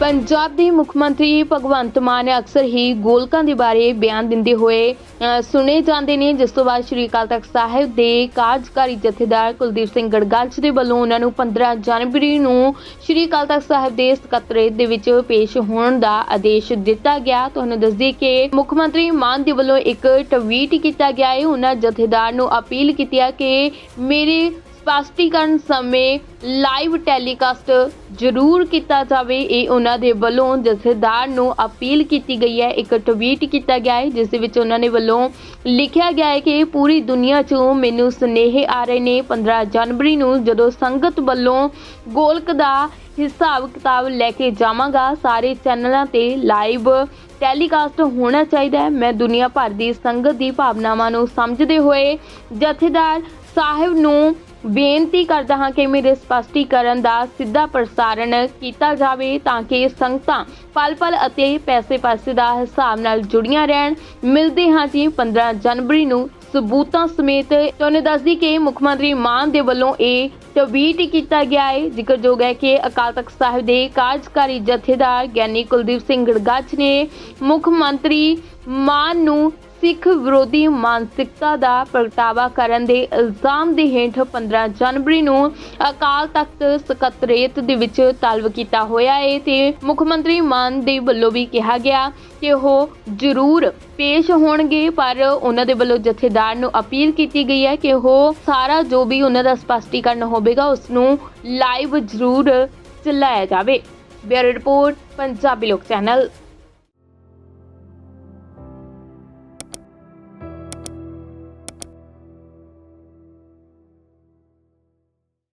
ਪੰਜਾਬ ਦੇ ਮੁੱਖ ਮੰਤਰੀ ਭਗਵੰਤ ਮਾਨ ਅਕਸਰ ਹੀ ਗੋਲਕਾਂ ਦੇ ਬਾਰੇ ਬਿਆਨ ਦਿੰਦੇ ਹੋਏ ਸੁਣੇ ਜਾਂਦੇ ਨੇ। ਜਿਸ ਤੋਂ ਬਾਅਦ ਸ਼੍ਰੀ ਅਕਾਲ ਤਖਤ ਸਾਹਿਬ ਦੇ ਕਾਰਜਕਾਰੀ ਜਥੇਦਾਰ ਕੁਲਦੀਪ ਸਿੰਘ ਗੜਗੱਜ ਦੇ ਵੱਲੋਂ ਉਹਨਾਂ ਨੂੰ 15 ਜਨਵਰੀ ਨੂੰ ਸ਼੍ਰੀ ਅਕਾਲ ਤਖਤ ਸਾਹਿਬ ਦੇ ਸਕੱਤਰੇਤ ਦੇ ਵਿੱਚ ਪੇਸ਼ ਹੋਣ ਦਾ ਆਦੇਸ਼ ਦਿੱਤਾ ਗਿਆ। ਤੁਹਾਨੂੰ ਦੱਸ ਦਈਏ ਕਿ ਮੁੱਖ ਮੰਤਰੀ ਮਾਨ ਦੇ ਵੱਲੋਂ ਇੱਕ ਟਵੀਟ ਕੀਤਾ ਗਿਆ ਹੈ। ਉਹਨਾਂ ਜਥੇਦਾਰ ਨੂੰ ਅਪੀਲ ਕੀਤੀ ਹੈ ਕਿ ਮੇਰੇ ਸਪਸ਼ਟੀਕਰਨ ਸਮੇਂ ਲਾਈਵ ਟੈਲੀਕਾਸਟ ਜ਼ਰੂਰ ਕੀਤਾ ਜਾਵੇ। ਇਹ ਉਹਨਾਂ ਦੇ ਵੱਲੋਂ ਜਥੇਦਾਰ ਨੂੰ ਅਪੀਲ ਕੀਤੀ ਗਈ ਹੈ। ਇੱਕ ਟਵੀਟ ਕੀਤਾ ਗਿਆ ਹੈ, ਜਿਸ ਦੇ ਵਿੱਚ ਉਹਨਾਂ ਨੇ ਵੱਲੋਂ ਲਿਖਿਆ ਗਿਆ ਹੈ ਕਿ ਪੂਰੀ ਦੁਨੀਆ 'ਚੋਂ ਮੈਨੂੰ ਸੁਨੇਹੇ ਆ ਰਹੇ ਨੇ। 15 ਜਨਵਰੀ ਨੂੰ ਜਦੋਂ ਸੰਗਤ ਵੱਲੋਂ ਗੋਲਕ ਦਾ ਹਿਸਾਬ ਕਿਤਾਬ ਲੈ ਕੇ ਜਾਵਾਂਗਾ, ਸਾਰੇ ਚੈਨਲਾਂ ਤੇ ਲਾਈਵ ਟੈਲੀਕਾਸਟ ਹੋਣਾ ਚਾਹੀਦਾ ਹੈ। ਮੈਂ ਦੁਨੀਆ ਭਰ ਦੀ ਸੰਗਤ ਦੀ ਭਾਵਨਾਵਾਂ ਨੂੰ ਸਮਝਦੇ ਹੋਏ ਜਥੇਦਾਰ ਸਾਹਿਬ ਨੂੰ ਬੇਨਤੀ ਕਰਦਾ ਹਾਂ ਕਿ ਮੇਰੇ ਸਪਸ਼ਟੀਕਰਨ ਦਾ ਸਿੱਧਾ ਪ੍ਰਸਾਰਣ ਕੀਤਾ ਜਾਵੇ ਤਾਂ ਕਿ ਸੰਗਤਾਂ ਪਲ-ਪਲ ਅਤੇ ਪੈਸੇ-ਪੈਸੇ ਦਾ ਹਿਸਾਬ ਨਾਲ ਜੁੜੀਆਂ ਰਹਿਣ। ਮਿਲਦੇ ਹਾਂ ਜੀ 15 ਜਨਵਰੀ ਨੂੰ। ਸਬੂਤਾਂ ਸਮੇਤ ਤੁਹਾਨੂੰ ਦੱਸਦੀ ਕਿ ਮੁੱਖ ਮੰਤਰੀ ਮਾਨ ਦੇ ਵੱਲੋਂ ਇਹ ਟਵੀਟ ਕੀਤਾ ਗਿਆ ਹੈ। ਜ਼ਿਕਰਯੋਗ ਹੈ ਕਿ ਅਕਾਲ ਤਖਤ ਸਾਹਿਬ ਦੇ ਕਾਰਜਕਾਰੀ ਜਥੇਦਾਰ ਗਿਆਨੀ ਕੁਲਦੀਪ ਸਿੰਘ ਗੜਗੱਜ ਨੇ ਮੁੱਖ ਮੰਤਰੀ ਮਾਨ ਨੂੰ ਸਿੱਖ ਵਿਰੋਧੀ ਮਾਨਸਿਕਤਾ ਦਾ ਪ੍ਰਗਟਾਵਾ ਕਰਨ ਦੇ ਇਲਜ਼ਾਮ ਦੇ ਹੇਠ 15 ਜਨਵਰੀ ਨੂੰ ਅਕਾਲ ਤਖਤ ਸਕੱਤਰੇਤ ਦੇ ਵਿੱਚ ਤਲਬ ਕੀਤਾ ਹੋਇਆ ਹੈ ਤੇ ਮੁੱਖ ਮੰਤਰੀ ਮਾਨ ਦੇ ਵੱਲੋਂ ਵੀ ਕਿਹਾ ਗਿਆ ਕਿ ਉਹ ਜ਼ਰੂਰ ਪੇਸ਼ ਹੋਣਗੇ, ਪਰ ਉਹਨਾਂ ਦੇ ਵੱਲੋਂ ਜਥੇਦਾਰ ਨੂੰ ਅਪੀਲ ਕੀਤੀ ਗਈ ਹੈ ਕਿ ਉਹ ਸਾਰਾ ਜੋ ਵੀ ਉਹਨਾਂ ਦਾ ਸਪਸ਼ਟੀਕਰਨ ਹੋਵੇਗਾ ਉਸ ਨੂੰ ਲਾਈਵ ਜ਼ਰੂਰ ਚਲਾਇਆ ਜਾਵੇ। ਬਿਊਰੋ ਰਿਪੋਰਟ, ਪੰਜਾਬੀ ਲੋਕ ਚੈਨਲ।